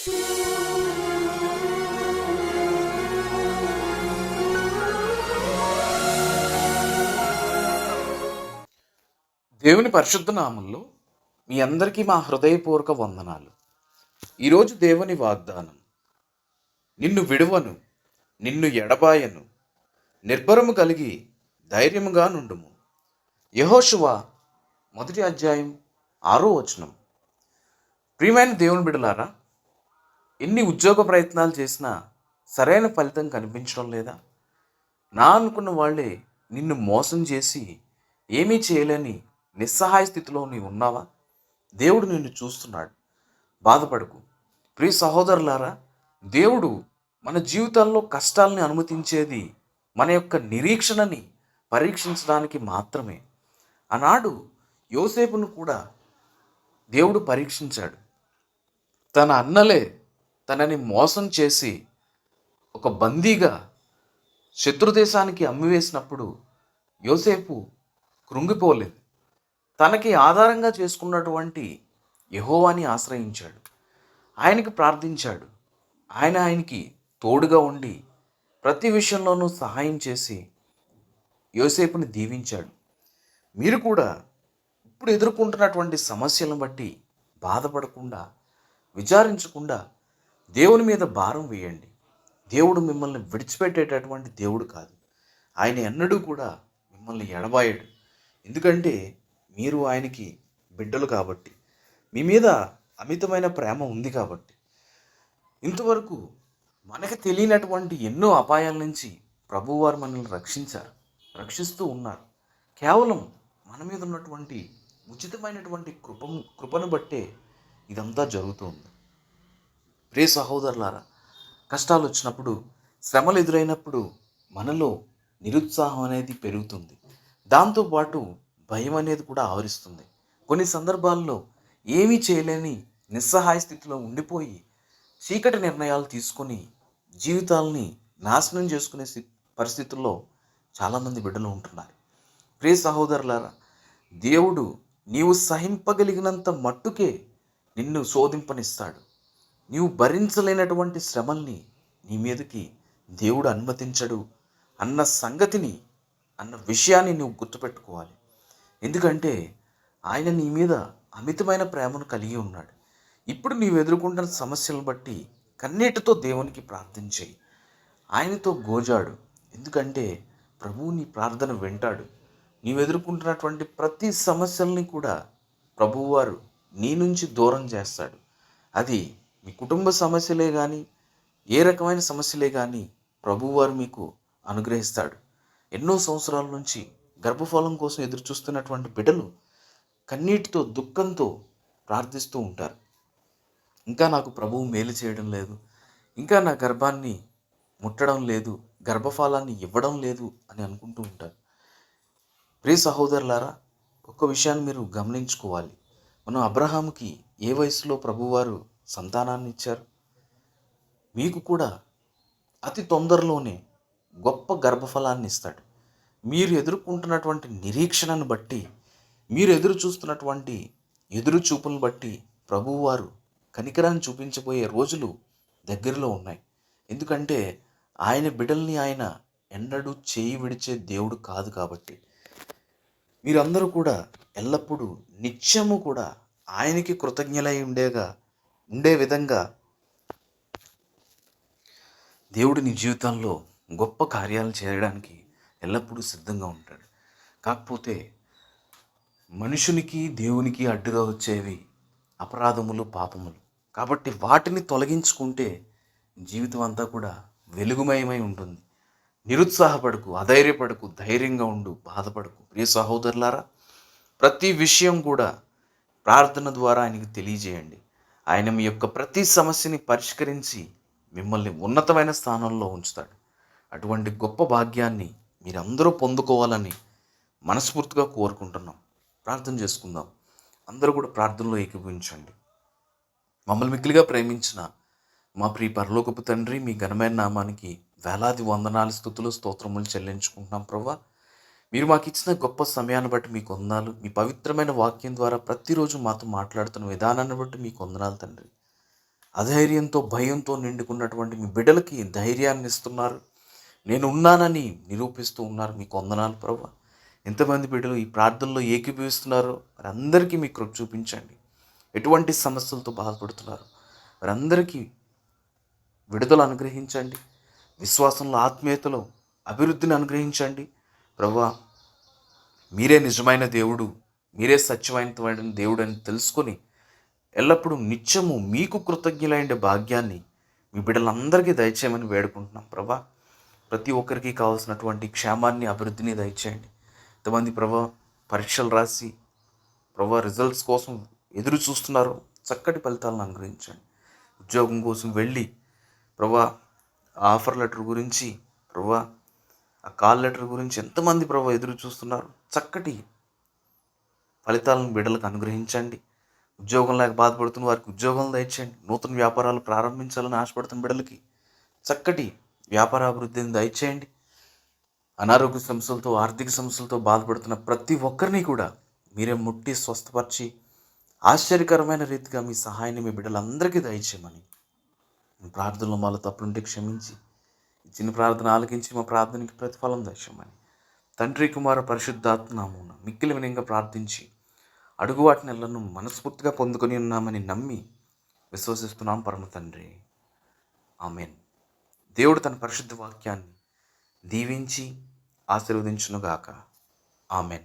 దేవుని పరిశుద్ధ నామంలో మీ అందరికీ మా హృదయపూర్వక వందనాలు. ఈరోజు దేవుని వాగ్దానం నిన్ను విడువను నిన్ను ఎడబాయను నిర్భరము కలిగి ధైర్యముగా నుండుము. యహోశువ మొదటి అధ్యాయం ఆరో వచనం. ప్రియమైన దేవుని బిడలారా ఎన్ని ఉద్యోగ ప్రయత్నాలు చేసినా సరైన ఫలితం కనిపించడం లేదా? నా అనుకున్న వాళ్ళే నిన్ను మోసం చేసి ఏమీ చేయలేని నిస్సహాయ స్థితిలో నీ ఉన్నావా? దేవుడు నిన్ను చూస్తున్నాడు. బాధపడకు. ప్రియ సహోదరులారా దేవుడు మన జీవితాల్లో కష్టాలని అనుమతించేది మన యొక్క నిరీక్షణని పరీక్షించడానికి మాత్రమే. ఆనాడు యోసేపును కూడా దేవుడు పరీక్షించాడు. తన అన్నలే తనని మోసం చేసి ఒక బందీగా శత్రుదేశానికి అమ్మివేసినప్పుడు యోసేపు కృంగిపోలేదు. తనకి ఆధారంగా చేసుకున్నటువంటి యహోవాని ఆశ్రయించాడు. ఆయనకి ప్రార్థించాడు. ఆయన ఆయనకి తోడుగా ఉండి ప్రతి విషయంలోనూ సహాయం చేసి యోసేపుని దీవించాడు. మీరు కూడా ఇప్పుడు ఎదుర్కొంటున్నటువంటి సమస్యలను బట్టి బాధపడకుండా విచారించకుండా దేవుని మీద భారం వేయండి. దేవుడు మిమ్మల్ని విడిచిపెట్టేటటువంటి దేవుడు కాదు. ఆయన ఎన్నడూ కూడా మిమ్మల్ని ఎడబాయడు. ఎందుకంటే మీరు ఆయనకి బిడ్డలు కాబట్టి మీ మీద అమితమైన ప్రేమ ఉంది కాబట్టి. ఇంతవరకు మనకు తెలియనటువంటి ఎన్నో అపాయాల నుంచి ప్రభువారు మనల్ని రక్షించారు రక్షిస్తూ ఉన్నారు. కేవలం మన మీద ఉన్నటువంటి ఉచితమైనటువంటి కృప కృపను బట్టే ఇదంతా జరుగుతుంది ప్రియ సహోదరులారా కష్టాలు వచ్చినప్పుడు శ్రమలు ఎదురైనప్పుడు మనలో నిరుత్సాహం అనేది పెరుగుతుంది. దాంతోపాటు భయం అనేది కూడా ఆవరిస్తుంది. కొన్ని సందర్భాల్లో ఏమీ చేయలేని నిస్సహాయ స్థితిలో ఉండిపోయి చీకటి నిర్ణయాలు తీసుకొని జీవితాలని నాశనం చేసుకునే పరిస్థితుల్లో చాలామంది బిడ్డలు ఉంటున్నారు. ప్రియ సహోదరులారా దేవుడు నీవు సహింపగలిగినంత మట్టుకే నిన్ను శోధింపనిస్తాడు. నీవు భరించలేనటువంటి శ్రమల్ని నీ మీదకి దేవుడు అనుమతించడు అన్న సంగతిని అన్న విషయాన్ని నువ్వు గుర్తుపెట్టుకోవాలి. ఎందుకంటే ఆయన నీ మీద అమితమైన ప్రేమను కలిగి ఉన్నాడు. ఇప్పుడు నీవు ఎదుర్కొంటున్న సమస్యలను బట్టి కన్నీటితో దేవునికి ప్రార్థించేయి ఆయనతో గోజాడు. ఎందుకంటే ప్రభువు నీ ప్రార్థన వింటాడు. నీవు ఎదుర్కొంటున్నటువంటి ప్రతి సమస్యల్ని కూడా ప్రభువువారు నీ నుంచి దూరం చేస్తాడు. అది మీ కుటుంబ సమస్యలే కానీ ఏ రకమైన సమస్యలే కానీ ప్రభువారు మీకు అనుగ్రహిస్తాడు. ఎన్నో సంవత్సరాల నుంచి గర్భఫలం కోసం ఎదురు చూస్తున్నటువంటి బిడ్డలు కన్నీటితో దుఃఖంతో ప్రార్థిస్తూ ఉంటారు. ఇంకా నాకు ప్రభువు మేలు చేయడం లేదు. ఇంకా నా గర్భాన్ని ముట్టడం లేదు. గర్భఫలాన్ని ఇవ్వడం లేదు అని అనుకుంటూ ఉంటారు. ప్రియ సహోదరులారా ఒక్క విషయాన్ని మీరు గమనించుకోవాలి. మనం అబ్రహాముకి ఏ వయసులో ప్రభువారు సంతానాన్ని ఇచ్చారు మీకు కూడా అతి తొందరలోనే గొప్ప గర్భఫలాన్ని ఇస్తాడు. మీరు ఎదుర్కొంటున్నటువంటి నిరీక్షణను బట్టి మీరు ఎదురు చూస్తున్నటువంటి ఎదురు చూపులను బట్టి ప్రభువువారు కనికరాన్ని చూపించబోయే రోజులు దగ్గరలో ఉన్నాయి. ఎందుకంటే ఆయన బిడ్డల్ని ఆయన ఎన్నడూ చేయి విడిచే దేవుడు కాదు కాబట్టి. మీరందరూ కూడా ఎల్లప్పుడూ నిత్యము కూడా ఆయనకి కృతజ్ఞలై ఉండేగా ఉండే విధంగా దేవుడు నీ జీవితంలో గొప్ప కార్యాలు చేయడానికి ఎల్లప్పుడూ సిద్ధంగా ఉంటాడు. కాకపోతే మనుషునికి దేవునికి అడ్డుగా వచ్చేవి అపరాధములు పాపములు. కాబట్టి వాటిని తొలగించుకుంటే జీవితం అంతా కూడా వెలుగుమయమై ఉంటుంది. నిరుత్సాహపడకు అధైర్యపడకు ధైర్యంగా ఉండు బాధపడకు. ప్రియ సహోదరులారా ప్రతి విషయం కూడా ప్రార్థన ద్వారా ఆయనకి తెలియజేయండి. ఆయన మీ యొక్క ప్రతి సమస్యని పరిష్కరించి మిమ్మల్ని ఉన్నతమైన స్థానంలో ఉంచుతాడు. అటువంటి గొప్ప భాగ్యాన్ని మీరందరూ పొందుకోవాలని మనస్ఫూర్తిగా కోరుకుంటున్నాం. ప్రార్థన చేసుకుందాం. అందరూ కూడా ప్రార్థనలో ఏకీభవించండి. మమ్మల్ని మిక్కిలిగా ప్రేమించిన మా ప్రియ పరలోకపు తండ్రి మీ ఘనమైన నామానికి వేలాది వందనాలు స్థుతులు స్తోత్రములు చెల్లించుకుంటున్నాం ప్రభా. మీరు మాకు ఇచ్చిన గొప్ప సమయాన్ని బట్టి మీకు వందనాలు మీ పవిత్రమైన వాక్యం ద్వారా ప్రతిరోజు మాతో మాట్లాడుతున్న విధానాన్ని బట్టి మీకు వందనాలు తండ్రి. అధైర్యంతో భయంతో నిండుకున్నటువంటి మీ బిడ్డలకి ధైర్యాన్ని ఇస్తున్నారు. నేను ఉన్నానని నిరూపిస్తూ ఉన్నారు. మీకు వందనాలు ప్రభు. ఎంతమంది బిడ్డలు ఈ ప్రార్థనలో ఏకీభవిస్తున్నారో వారందరికీ మీ కృప చూపించండి. ఎటువంటి సమస్యలతో బాధపడుతున్నారు? వారందరికీ విడుదల అనుగ్రహించండి. విశ్వాసంలో ఆత్మీయతలో అభివృద్ధిని అనుగ్రహించండి. ప్రభా మీరే నిజమైన దేవుడు మీరే సత్యమైన దేవుడు అని తెలుసుకొని ఎల్లప్పుడూ నిత్యము మీకు కృతజ్ఞులైన భాగ్యాన్ని మీ బిడ్డలందరికీ దయచేయమని వేడుకుంటున్నాం ప్రభా ప్రతి ఒక్కరికి కావాల్సినటువంటి క్షేమాన్ని అభివృద్ధిని దయచేయండి. ఎంతమంది ప్రభా పరీక్షలు రాసి ప్రభా రిజల్ట్స్ కోసం ఎదురు చూస్తున్నారు చక్కటి ఫలితాలను అనుగ్రహించండి. ఉద్యోగం కోసం వెళ్ళి ప్రభా ఆఫర్ లెటర్ గురించి ప్రభా ఆ కాల్ లెటర్ గురించి ఎంతమంది ప్రభా ఎదురు చూస్తున్నారు? చక్కటి ఫలితాలను బిడ్డలకు అనుగ్రహించండి. ఉద్యోగం లేక బాధపడుతున్న వారికి ఉద్యోగం దయచేయండి. నూతన వ్యాపారాలు ప్రారంభించాలని ఆశపడుతున్న బిడ్డలకి చక్కటి వ్యాపార అభివృద్ధిని దయచేయండి. అనారోగ్య సమస్యలతో ఆర్థిక సమస్యలతో బాధపడుతున్న ప్రతి ఒక్కరిని కూడా మీరే ముట్టి స్వస్థపరిచి ఆశ్చర్యకరమైన రీతిగా మీ సహాయాన్ని మీ బిడ్డలందరికీ దయచేయమని ప్రార్థనలు ప్రార్థనలో మాలో తప్పులుంటే క్షమించి ఇచ్చిన ప్రార్థన ఆలకించి మా ప్రార్థనకి ప్రతిఫలం దయచేయమని తండ్రి కుమార పరిశుద్ధాత్మనామున మిక్కిలి వినయంగా ప్రార్థించి అడుగు వాటి నెలను మనస్ఫూర్తిగా పొందుకొని ఉన్నామని నమ్మి విశ్వసిస్తున్నాం పరమ తండ్రి. ఆమెన్. దేవుడు తన పరిశుద్ధ వాక్యాన్ని దీవించి ఆశీర్వదించునుగాక. ఆమెన్.